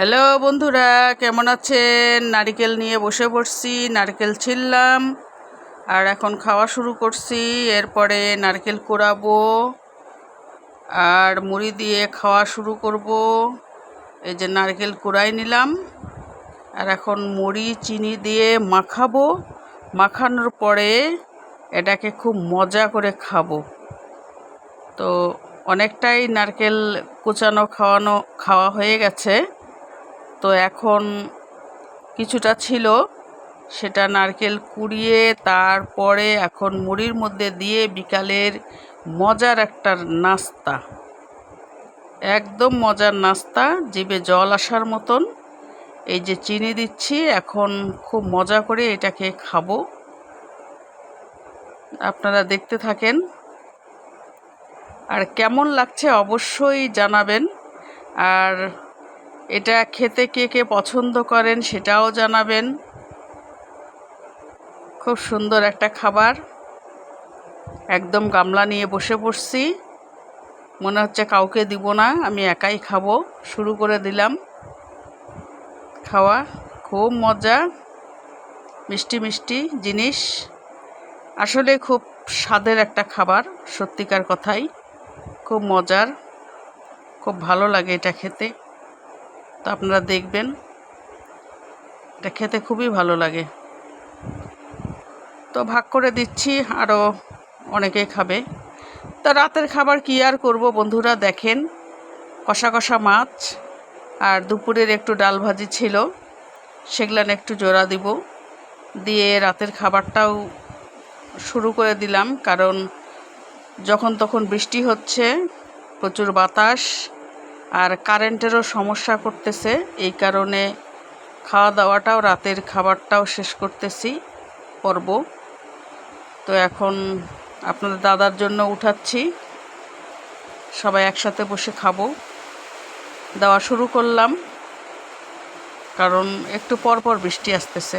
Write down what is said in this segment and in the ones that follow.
Hello বন্ধুরা, কেমন আছেন? নারকেল নিয়ে বসে পড়ছি, নারকেল ছিললাম আর এখন খাওয়া শুরু করছি। এরপরে নারকেল কোড়াবো আর মুড়ি দিয়ে খাওয়া শুরু করব। এই যে নারকেল কুড়াই নিলাম, আর এখন মুড়ি, চিনি দিয়ে মাখাবো। মাখানোর পরে এটাকে খুব মজা করে খাব। তো অনেকটাই নারকেল কুচানো, খাওয়ানো, খাওয়া হয়ে গেছে। তো এখন কিছুটা ছিল, সেটা নারকেল কুড়িয়ে তারপরে এখন মুড়ির মধ্যে দিয়ে বিকালের মজার একটা নাস্তা। একদম মজার নাস্তা, জিভে জল আসার মতন। এই যে চিনি দিচ্ছি, এখন খুব মজা করে এটাকে খাব। আপনারা দেখতে থাকেন। আর কেমন লাগছে অবশ্যই জানাবেন। আর এটা খেতে কে কে পছন্দ করেন সেটাও জানাবেন। খুব সুন্দর একটা খাবার। একদম গামলা নিয়ে বসে পড়ছি। মনে হচ্ছে কাউকে দিব না, আমি একাই খাব। শুরু করে দিলাম। খাওয়া খুব মজা। মিষ্টি মিষ্টি জিনিস। আসলে খুব স্বাদের একটা খাবার, সত্যিকার কথাই। খুব মজার। খুব ভালো লাগে এটা খেতে। তো আপনারা দেখবেন। এটা খেতে খুবই ভালো লাগে। তো ভাগ করে দিচ্ছি আরও অনেকেই খাবে। তা রাতের খাবার কী আর করব বন্ধুরা দেখেন। কষা কষা মাছ, আর দুপুরের একটু ডাল ভাজি ছিল। সেগুলান একটু জোড়া দিব। দিয়ে রাতের খাবারটাও শুরু করে দিলাম, কারণ যখন তখন বৃষ্টি হচ্ছে, প্রচুর বাতাস। আর কারেন্টেরও সমস্যা করতেছে, এই কারণে খাওয়া দাওয়াটাও রাতের খাবারটাও শেষ করতেছি, পর্ব। তো এখন আপনাদের দাদার জন্য উঠাচ্ছি। সবাই একসাথে বসে খাব। দেওয়া শুরু করলাম, কারণ একটু পর পর বৃষ্টি আসতেছে।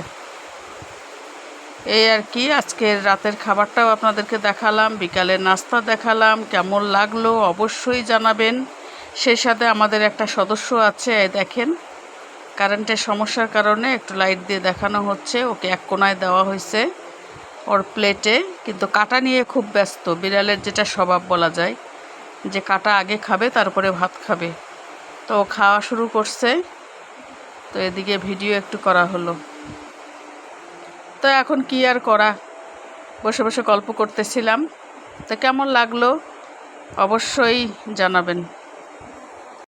এই আর কি, আজকের রাতের খাবারটাও আপনাদেরকে দেখালাম বিকালে নাস্তা দেখালাম, কেমন লাগল অবশ্যই জানাবেন। সেই সাথে আমাদের একটা সদস্য আছে, দেখেন। কারেন্টের সমস্যার কারণে একটু লাইট দিয়ে দেখানো হচ্ছে। ওকে এক কোনায় দেওয়া হয়েছে ওর প্লেটে কিন্তু কাটা নিয়ে খুব ব্যস্ত, বিড়ালের যেটা স্বভাব বলা যায়। যে কাটা আগে খাবে, তারপরে ভাত খাবে। তো ও খাওয়া শুরু করছে। তো এদিকে ভিডিও একটু করা হলো। তো এখন কি আর করা? বসে বসে গল্প করতেছিলাম। তো কেমন লাগল? অবশ্যই জানাবেন।